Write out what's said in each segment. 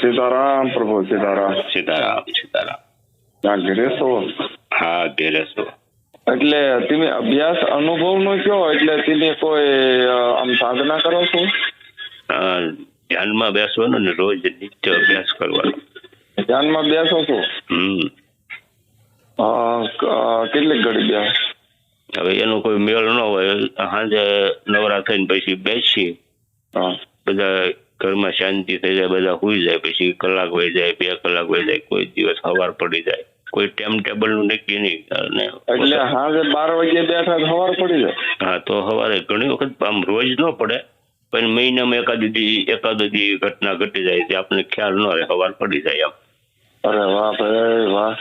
સીતારામ પ્રભુ સીતારામ સીતારામ સીતારામ ત્યાં ઘરે છો હા ઘરે છો એટલે તમે અભ્યાસ અનુભવ નો કયો એટલે તમે કોઈ આમ સાધના કરો છો ધ્યાનમાં બેસવાનું ને રોજ નિત્ય અભ્યાસ કરવાનો ધ્યાનમાં બેસો છો હમ કેટલીક ઘડી ગયા? હવે એનો કોઈ મેળ ન હોય. સાંજે નવરા થઈને પછી બેસી હા. બધા ઘરમાં શાંતિ થઈ જાય બધા સુઈ જાય પછી કલાક વહી જાય બે કલાક વહી જાય કોઈ દિવસ સવાર પડી જાય. કોઈ ટાઈમ ટેબલનું નક્કી નહીં. અને એટલે સાંજે બાર વાગે બેઠા સવાર પડી જાય? હા તો સવારે ઘણી વખત આમ રોજ ન પડે પણ મહિનામાં એકાદ દી એકાદ દી ઘટના ઘટી જાય તે આપણને ખ્યાલ ન રહે સવાર પડી જાય આમ અરે વાહ ભાઈ વાહ.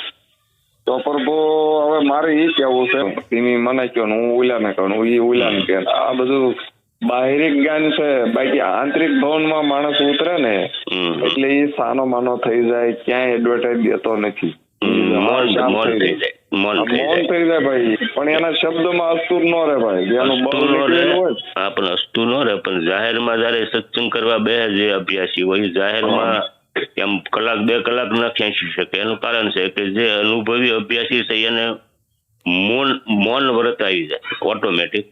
તો પ્રભુ હવે મારે એ કેવું છે તમે મને કહો ને હું ઉલાને કહું હું ઈ ઉલાને કે આ બધું બાહ્યિક જ્ઞાન છે બાકી આંતરિક ભવનમાં માણસ ઉતરે ને એટલે એ સાનો માનો થઈ જાય ક્યાંય એડવર્ટાઇઝ દેતો નથી. મોન થઈ જાય. ભાઈ. પણ એના શબ્દમાં અસ્તુર ન રહે ભાઈ એનું બળ આપણે અસ્તુર અસ્તુ નો રહે પણ જાહેરમાં જયારે સત્સંગ કરવા બે જે અભ્યાસી હોય જાહેરમાં એમ કલાક બે કલાક ન ખેંચી શકે. એનું કારણ છે કે જે અનુભવી અભ્યાસી છે એને મૌન મૌન વ્રત આવી જાય ઓટોમેટિક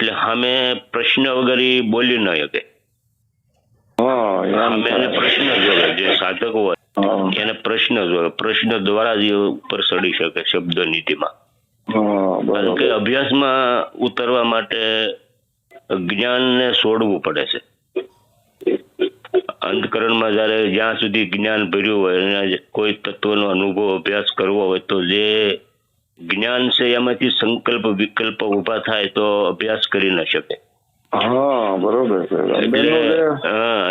એટલે સામે પ્રશ્ન વગર ઈ બોલી ન શકે. એને પ્રશ્ન જોવે જે સાધક હોય એને પ્રશ્ન જોવે. પ્રશ્ન દ્વારા જ ઉપર ચડી શકે શબ્દ નીતિમાં કારણ કે અભ્યાસમાં ઉતરવા માટે જ્ઞાનને છોડવું પડે છે. અંતકરણમાં જયારે જ્યાં સુધી જ્ઞાન ભર્યું હોય એના કોઈ તત્વનો અનુભવ અભ્યાસ કરવો હોય તો જે જ્ઞાન છે એમાંથી સંકલ્પ વિકલ્પ ઊભા થાય તો અભ્યાસ કરી ન શકે. હા બરોબર છે.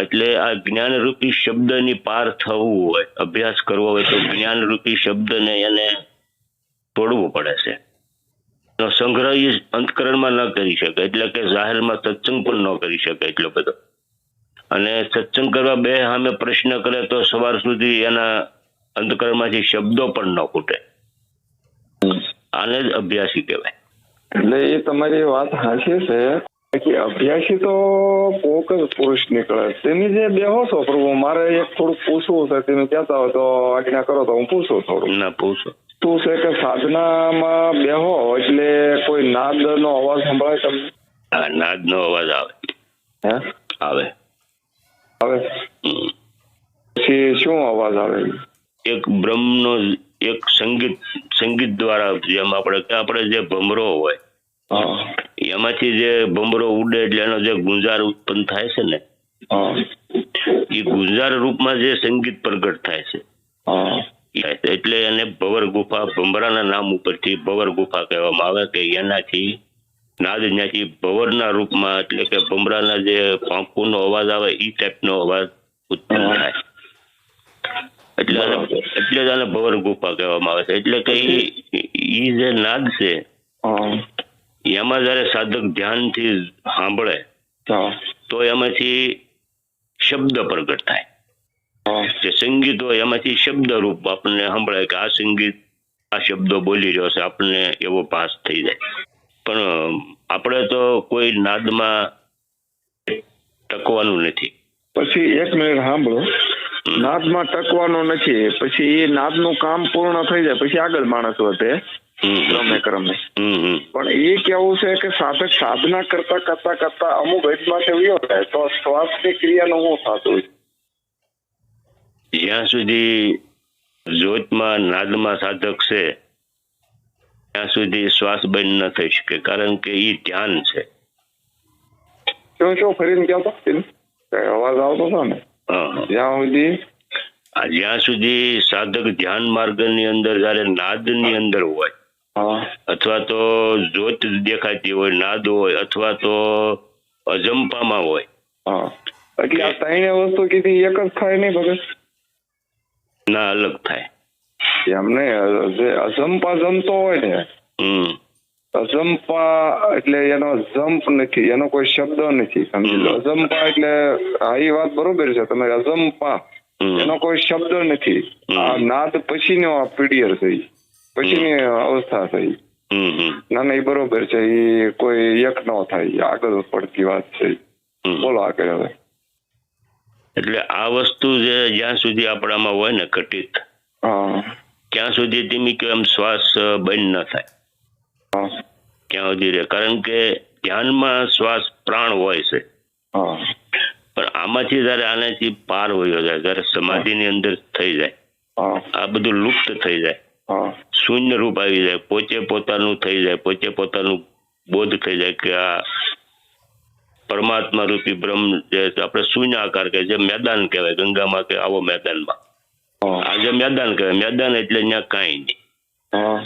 એટલે આ જ્ઞાન રૂપી શબ્દની પાર થવું હોય અભ્યાસ કરવો હોય તો જ્ઞાન રૂપી શબ્દને એને તોડવું પડે છે. સંગ્રહ અંતકરણમાં ન કરી શકે એટલે કે જાહેરમાં સત્સંગ પણ ન કરી શકે એટલો બધો. અને સત્સંગ કરવા બે સામે પ્રશ્ન કરે તો સવાર સુધી એના અંતકરણમાંથી શબ્દો પણ ન ફૂટે આને જ અભ્યાસી કહેવાય. એટલે એ તમારી વાત સાચી છે. કે અભ્યાસી તો કોક જ પુરુષ નીકળે. તેની જે બેહો છો પ્રભુ મારે એક થોડુંક પૂછવું છે. તમે કહેતા હોય તો આજ્ઞા કરો તો હું પૂછું થોડું ના પૂછો. શું છે કે સાધનામાં બેહો એટલે કોઈ નાદ નો અવાજ સંભળાય તમને? નાદ નો અવાજ આવે. હે? આવે. પછી શું અવાજ આવે? એક બ્રહ્મનો એક સંગીત સંગીત દ્વારા જેમ આપણે આપણે જે ભમરો હોય એમાંથી જે ભમરો ઉડે એટલે એનો જે ગુંજાર ઉત્પન્ન થાય છે ને એ ગુંજાર રૂપમાં જે સંગીત પ્રગટ થાય છે. થાય છે. એટલે એને ભવર ગુફા ભમરાના નામ ઉપરથી ભવર ગુફા કહેવામાં આવે કે એનાથી નાદ ત્યાંથી ભવરના રૂપમાં એટલે કે ભમરાના જે પાંખુનો અવાજ આવે એ ટાઈપનો અવાજ ઉત્પન્ન હા. થાય. એટલે આને- એટલે જ આને ભવર ગુફા કહેવામાં આવે છે. એટલે કે ઈ જે નાદ છે હા. એમાં જયારે સાધક ધ્યાનથી સાંભળે હા. તો એમાંથી શબ્દ પ્રગટ થાય. હા. જે સંગીત હોય એમાંથી શબ્દ રૂપ આપણને સંભળાય કે આ સંગીત આ શબ્દો બોલી રહ્યો છે આપણને એવો ભાસ થઈ જાય. પણ આપણે તો કોઈ નાદમાં ટકવાનું નથી. પછી એક મિનિટ સાંભળો. નાદમાં ટકવાનો નથી. પછી એ નાદનું કામ પૂર્ણ થઈ જાય. પછી આગળ માણસ વધે. ક્રમે. ક્રમે. પણ એ કેવું છે કે સાધક સાધના કરતા કરતા કરતા અમુક હદમાંથી વયો જાય તો શ્વાસની ક્રિયાનું શું થતું? જ્યાં સુધી જ્યોતમાં નાદમાં સાધક છે ત્યાં સુધી શ્વાસ બંધ ન થઈ શકે કારણ કે એ ધ્યાન છે. શું શું ફરીને કહેતો કઈ અવાજ આવતો હતો ને? જ્યાં સુધી? જ્યાં સુધી સાધક ધ્યાન માર્ગની અંદર જયારે નાદની અંદર હોય હા. અથવા તો જોત દેખાતી હોય નાદ હોય અથવા તો અજંપામાં હોય હા. એટલે આ ત્રણે વસ્તુ કીધી એક જ થાય નહીં ભગત? ના અલગ થાય. એમને જે અજંપા જમતો હોય ને અજંપા એટલે એનો જમ્પ નથી એનો કોઈ શબ્દ નથી સમજી લો. અજંપા એટલે હા એ વાત બરોબર છે તમે અજંપા એનો કોઈ શબ્દ નથી. આ નાદ પછીનો આ પીડિયર થઈ પછીની અવસ્થા થઈ. ના ના એ બરોબર છે એ કોઈ એક ન થાય આગળ પડતી વાત છે. બોલો આગળ હવે. એટલે આ વસ્તુ જે જ્યાં સુધી આપણામાં હોય ને ઘટિત. ત્યાં સુધી ધીમી કે એમ શ્વાસ બંધ ન થાય? ક્યાં ત્યાં સુધી રહે? કારણ કે ધ્યાનમાં શ્વાસ પ્રાણ હોય છે. પણ આમાંથી જયારે આનાથી પાર હોય જાય જ્યારે સમાધિની અંદર થઈ જાય આ બધું લુપ્ત થઈ જાય. શૂન્ય રૂપ આવી જાય. પોતે પોતાનું થઈ જાય પોતે પોતાનું બોધ થઈ જાય કે આ પરમાત્મા રૂપી બ્રહ્મ જે આપણે શૂન્ય આકાર કે જે મેદાન કહેવાય ગંગામાં કે આવો મેદાનમાં. હા આ જે મેદાન કહેવાય મેદાન એટલે ત્યાં કાંઈ નહીં હા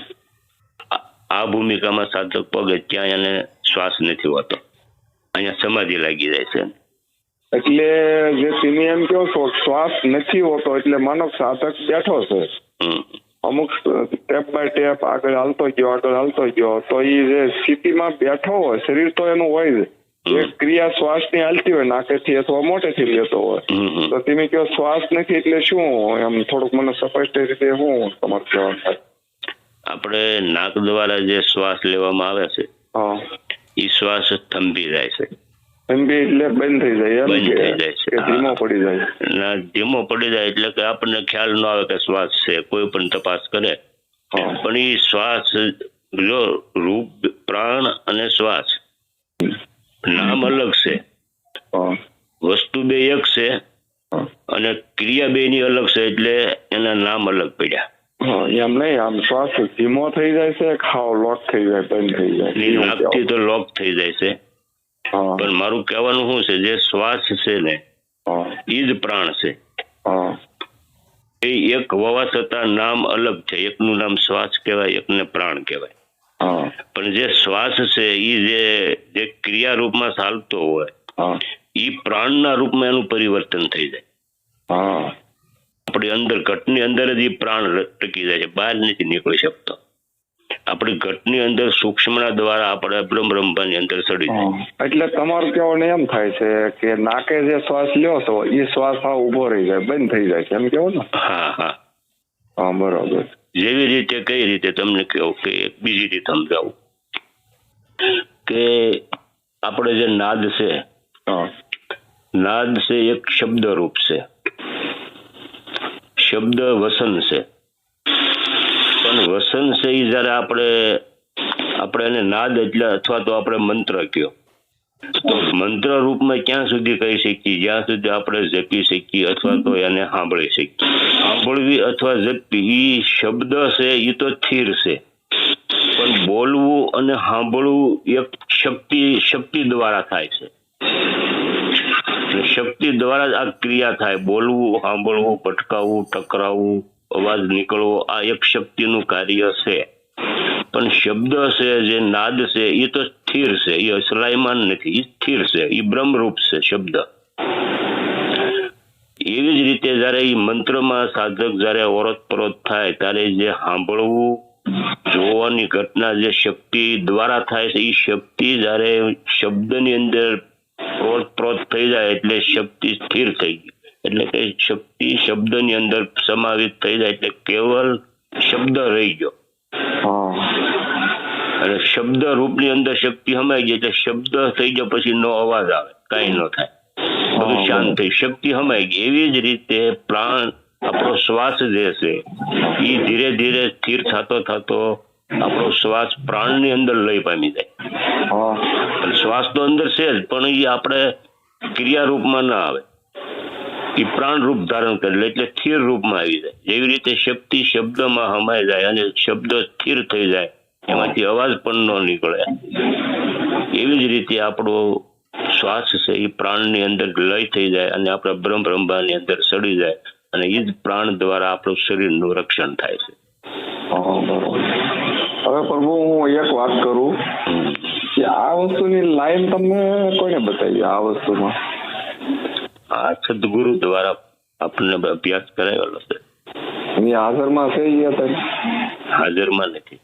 આ- ભૂમિકામાં સાધક પગ ત્યાં એને શ્વાસ નથી હોતો અહીંયા સમાધિ લાગી જાય છે એટલે જે તમે એમ કહો છો શ્વાસ નથી હોતો એટલે માનવ સાધક બેઠો છે. અમુક સ્ટેપ બાય સ્ટેપ આગળ હાલતો ગયો આગળ હાલતો ગયો તો એ જે સ્થિતિમાં બેઠો હોય શરીર તો એનું હોય જ ક્રિયા શ્વાસની હાલતી હોય નાકેથી અથવા મોટેથી લેતો હોય. તો તમે કહો શ્વાસ નથી એટલે શું? એમ થોડુંક મને સ્પષ્ટ રીતે હું તમારે કહેવાનું થાય. આપણે નાક દ્વારા જે શ્વાસ લેવામાં આવે છે એ શ્વાસ થંભી જાય છે. થંભી એટલે બંધ થઈ જાય બંધ થઈ જાય છે. ધીમો પડી જાય. ના ધીમો પડી જાય એટલે કે આપણને ખ્યાલ ન આવે કે શ્વાસ છે કોઈ પણ તપાસ કરે. પણ એ શ્વાસ જો રૂપ પ્રાણ અને શ્વાસ નામ અલગ છે. વસ્તુ બે એક છે. અને ક્રિયા બે ની અલગ છે એટલે એના નામ અલગ પડ્યા. એમ નહીં આમ શ્વાસ ધીમો થઈ જાય છે ખાવ લોક થઈ જાય બંધ થઈ જાય. નાકથી તો લોક થઈ જાય છે. પણ મારું કહેવાનું શું છે જે શ્વાસ છે ને એ જ પ્રાણ છે. એ એક હોવા છતાં નામ અલગ છે. એકનું નામ શ્વાસ કહેવાય એકને પ્રાણ કહેવાય. પણ જે શ્વાસ છે એ જે જે ક્રિયા રૂપમાં ચાલતો હોય એ પ્રાણના રૂપમાં એનું પરિવર્તન થઈ જાય. આપણી અંદર ઘટની અંદર જ એ પ્રાણ ટકી જાય છે બહાર નથી નીકળી શકતો. આપણી ઘટની અંદર સૂક્ષ્મના દ્વારા આપણે બ્રહ્મ બ્રહ્માની અંદર ચડી જાય. એટલે તમારું કહેવાનું એમ થાય છે કે નાકે જે શ્વાસ લ્યો છો એ શ્વાસ આ ઊભો રહી જાય બંધ થઈ જાય છે એમ કેવું ને? હા હા. હા બરોબર. જેવી રીતે કઈ રીતે તમને કહું કે બીજી રીતે સમજાવું? કે આપણે જે નાદ છે નાદ છે એક શબ્દ રૂપ છે. શબ્દ વસન છે. પણ વસન છે એ જયારે આપણે આપણે એને નાદ એટલે અથવા તો આપણે મંત્ર કયો. તો મંત્ર રૂપમાં ક્યાં સુધી કહી શકીએ? જ્યાં સુધી આપણે જપી શકીએ અથવા તો એને સાંભળી શકીએ. સાંભળવી અથવા જપવી એ શબ્દ છે એ તો સ્થિર છે. પણ બોલવું અને સાંભળવું એક શક્તિ શક્તિ દ્વારા થાય છે. શક્તિ દ્વારા જ આ ક્રિયા થાય. બોલવું, સાંભળવું પટકાવવું ટકરાવવું, અવાજ નીકળવો આ એક શક્તિનું કાર્ય છે. પણ શબ્દ છે, જે નાદ છે એ તો સ્થિર છે. એ અસલાયમાન નથી એ સ્થિર છે એ બ્રહ્મરૂપ છે શબ્દ. એવી જ રીતે જ્યારે એ મંત્રમાં સાધક જ્યારે ઓરતપરોત થાય, ત્યારે જે સાંભળવું, જોવાની ઘટના, જે શક્તિ દ્વારા થાય છે એ શક્તિ જ્યારે શબ્દની અંદર પ્રોત થઈ જાય, એટલે શક્તિ સ્થિર થઈ ગઈ. એટલે કે શક્તિ શબ્દની અંદર સમાવિત થઈ જાય, એટલે કેવલ શબ્દ રહી ગયો. હા. અને શબ્દ રૂપની અંદર શક્તિ સમાઈ જાય એટલે શબ્દ થઈ ગયો પછી નો અવાજ આવે કઈ ન થાય. બધું શાંત થઈ શક્તિ સમાઈ ગઈ. એવી જ રીતે પ્રાણ આપણો શ્વાસ જે છે એ ધીરે ધીરે સ્થિર થતો થતો આપણો શ્વાસ પ્રાણની અંદર લઈ પામી જાય. શ્વાસ તો અંદર છે જ પણ એ આપણે ક્રિયા રૂપમાં ના આવે. એ પ્રાણ રૂપ ધારણ કરે એટલે સ્થિર રૂપમાં આવી જાય. જેવી રીતે શક્તિ શબ્દમાં હમાઈ જાય અને શબ્દ સ્થિર થઈ જાય એમાંથી અવાજ પણ ન નીકળે. એવી જ રીતે આપણો શ્વાસ છે એ પ્રાણની અંદર લય થઈ જાય અને આપણા બ્રહ્મ બ્રહ્માની અંદર સડી જાય અને એ જ પ્રાણ દ્વારા આપણું શરીરનું રક્ષણ થાય છે. હવે પ્રભુ હું એક વાત કરું કે આ વસ્તુની લાઈન તમને કોને બતાવી? આ વસ્તુમાં? આ સદગુરુ દ્વારા આપણને અભ્યાસ કરાવેલો છે. હાજરમાં છે હાજરમાં નથી.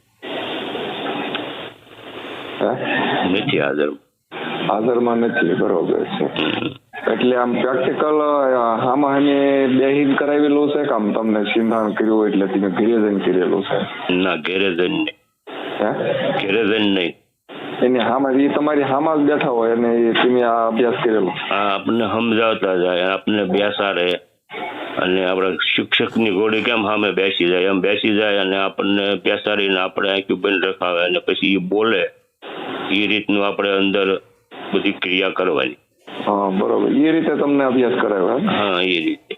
નથી હાજર. હાજરમાં નથી બરોબર છે. એટલે આમ પ્રેક્ટિકલ આમાં એને બેહીન કરાવેલું છે કે આમ તમને સિંધાણ કર્યું એટલે તમે ઘેરે જઈને કરેલું છે? ના ઘેરે જઈને હે? ઘેરે જઈને નહીં. એને હામાં એ તમારી હામાં જ બેઠા હોય અને તમે આ અભ્યાસ કરેલો? હા આપને સમજાવતા જાય આપણને બેસાડે. અને આપણે શિક્ષકની ઘોડી કેમ સામે બેસી જાય? એમ બેસી જાય અને આપણને બેસાડીને આપણે આંખ્યું બંધ રખાવે અને પછી એ બોલે. એ રીતનું આપણે અંદર બધી ક્રિયા કરવાની. હા બરોબર. એ રીતે તમને અભ્યાસ કરાવ્યો હા એ રીતે.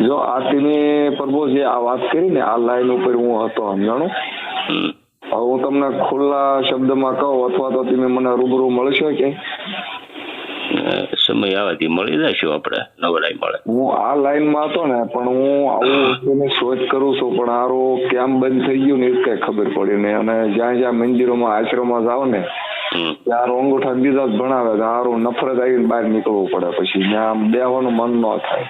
જો આ તમે પ્રભુ જે આ વાત કરી ને આ લાઈન ઉપર હું હતો સમજાણું? હવે હું તમને ખુલ્લા શબ્દમાં કહું અથવા તો તમે મને રૂબરૂ મળશો કે? સમય આવવાથી મળી જશું આપણે નવરાઈ મળે. હું આ લાઈનમાં હતો ને પણ હું આવું વસ્તુની શોધ કરું છું પણ આરો કેમ બંધ થઈ ગયું ને એ કઈ ખબર પડી ને અને જ્યાં જ્યાં મંદિરોમાં આશ્રમમાં જાવ ને ત્યાં અંગૂઠા બીજા જ ભણાવે તો હારું નફરત આવીને બહાર નીકળવું પડે. પછી ત્યાં બેહવાનું મન ન થાય.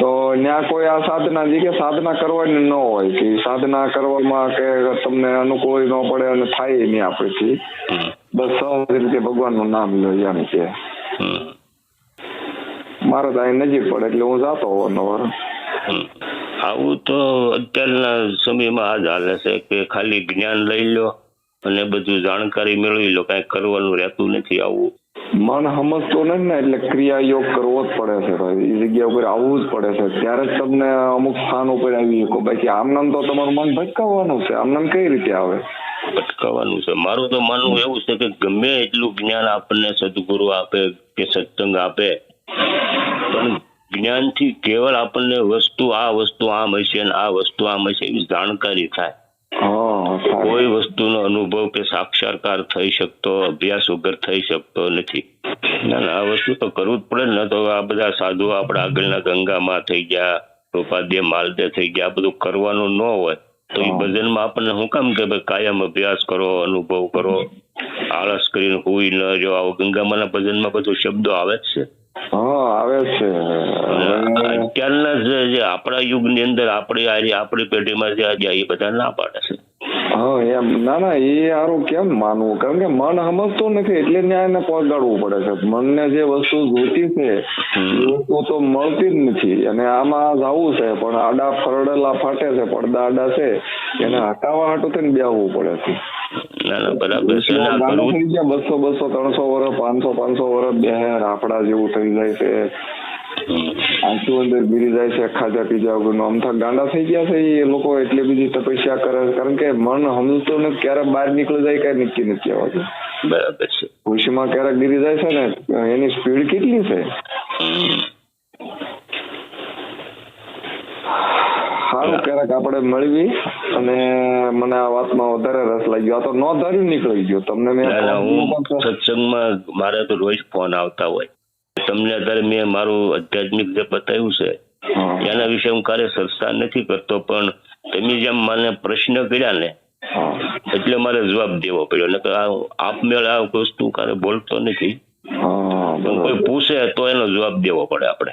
તો ત્યાં કોઈ આ સાધના જે કે સાધના કરવાની ન હોય કે સાધના કરવામાં કે તમને અનુકૂળ ન પડે અને થાય નહીં આપણેથી. બસ સહજ રીતે ભગવાનનું નામ લો એમ કે. મારે તો અહીં નજીક પડે એટલે હું જાતો અવારનવાર. આવું તો અત્યારના સમયમાં આ જ હાલે છે કે ખાલી જ્ઞાન લઈ લો અને બધું જાણકારી મેળવી લો કાંઈ કરવાનું રહેતું નથી આવું. મન સમજતો નથી ને એટલે ક્રિયા યોગ કરવો જ પડે છે ભાઈ. એ જગ્યા ઉપર આવવું જ પડે છે. ત્યારે જ તમને અમુક સ્થાન ઉપર આવી શકો. બાકી આમનામ તો તમારું મન ભટકાવવાનું છે. આમનામ કઈ રીતે આવે? ભટકાવાનું છે. મારું તો માનવું એવું છે કે ગમે એટલું જ્ઞાન આપણને સદગુરુ આપે કે સત્સંગ આપે પણ જ્ઞાનથી કેવળ આપણને વસ્તુ આ વસ્તુ આમ હશે ને આ વસ્તુ આમ હશે એવી જાણકારી થાય. કોઈ વસ્તુનો અનુભવ કે સાક્ષાત્કાર થઈ શકતો અભ્યાસ વગર થઈ શકતો નથી. ના આ વસ્તુ તો કરવું જ પડે ને તો આ બધા સાધુ આપણા આગળના ગંગામાં થઈ ગયા રૂપાદ્ય માલદે થઈ ગયા આ બધું કરવાનું ન હોય. તો એ. ભજનમાં આપણને શું કામ કે ભાઈ કાયમ અભ્યાસ કરો અનુભવ કરો આળસ કરીને હુઈ ન જો આવો ગંગામાના ભજનમાં બધું શબ્દો આવે જ છે. હા આવે છે. અત્યારના જે આપણા યુગની અંદર આપણે આ આપણી પેઢીમાં જે આજે એ બધા ના પાડે છે. હા એમ. ના ના એ સારું કેમ માનવું? કારણ કે મન સમજતો નથી એટલે ન્યાયને પહોંચાડવું પડે છે. મનને જે વસ્તુ જોતી છે એ વસ્તુ તો મળતી જ નથી. અને આમાં જવું છે પણ આડા ફરડેલા ફાટે છે પડદા આડા છે એને હટાવવા હાટું થઈને બેહવું પડે છે. બસો બસો ત્રણસો વર્ષ પાંચસો પાંચસો વર્ષ બે આપડા જેવું થઈ જાય છે. આંસુ અંદર ગીરી જાય છે ખાધા પીધા વગરનું. અમથા ગાંડા થઈ ગયા છે એ લોકો એટલી બીજી તપસ્યા કરે છે. કારણ કે મન હમતો ને ક્યારે બહાર નીકળી જાય કઈ નક્કી નથી આવતું બરાબર છે. ખુશીમાં ક્યારેક ગીરી જાય છે ને એની સ્પીડ કેટલી છે. સારું ક્યારેક આપણે મળવી અને મને આ વાતમાં વધારે રસ લાગ્યો. આ તો નો ધાર્યું નીકળી ગયો. તમને મેં સત્સંગમાં મારે તો રોજ ફોન આવતા હોય. તમને અત્યારે મેં મારું આધ્યાત્મિક જે બતાવ્યું છે હા, એના વિશે હું ક્યારે સંસ્થા નથી કરતો પણ તમે જેમ મને પ્રશ્ન કર્યા ને એટલે મારે જવાબ દેવો પડ્યો. નકર આપમેળે આ વસ્તુ ક્યારે બોલતો નથી. હા કોઈ પૂછે તો એનો જવાબ દેવો પડે આપણે.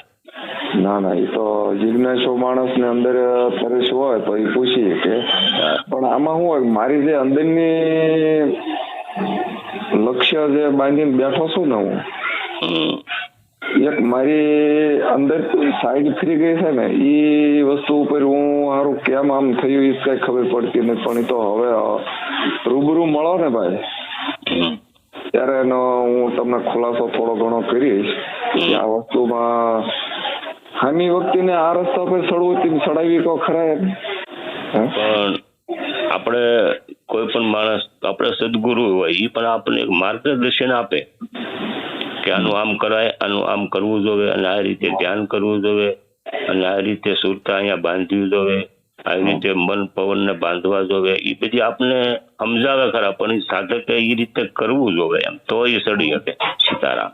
ના ના એ તો જિજ્ઞાસુ માણસ ને અંદર ફરજ હોય તો એ પૂછી શકે. પણ આમાં શું હોય મારી જે અંદરની લક્ષ્ય જે બાંધીને બેઠો છું ને હું. એક મારી અંદર સાઈડ ફરી ગઈ છે ને એ વસ્તુ ઉપર હું સારું કેમ આમ થયું એ કઈ ખબર પડતી નથી, પણ એ તો હવે રૂબરૂ મળો ને ભાઈ. ત્યારે એનો હું તમને ખુલાસો થોડો ઘણો કરીશ કે આ વસ્તુમાં હામી વ્યક્તિને આ રસ્તા પર સડવું સડાવી કો ખરા? પણ આપણે કોઈ પણ માણસ, આપણે સદગુરુ હોય એ પણ આપણને માર્ગદર્શન આપે. કે આનું આમ કરાય, આનું આમ કરવું જોવે અને આ રીતે ધ્યાન કરવું જોવે અને આ રીતે સુરતા અહીંયા બાંધવી જોવે આવી રીતે મન પવનને બાંધવા જોવે. એ બધી આપને સમજાવે ખરા, પણ એ સાધકે એ રીતે કરવું જોવે એમ. તો એ સડી શકે સીતારામ.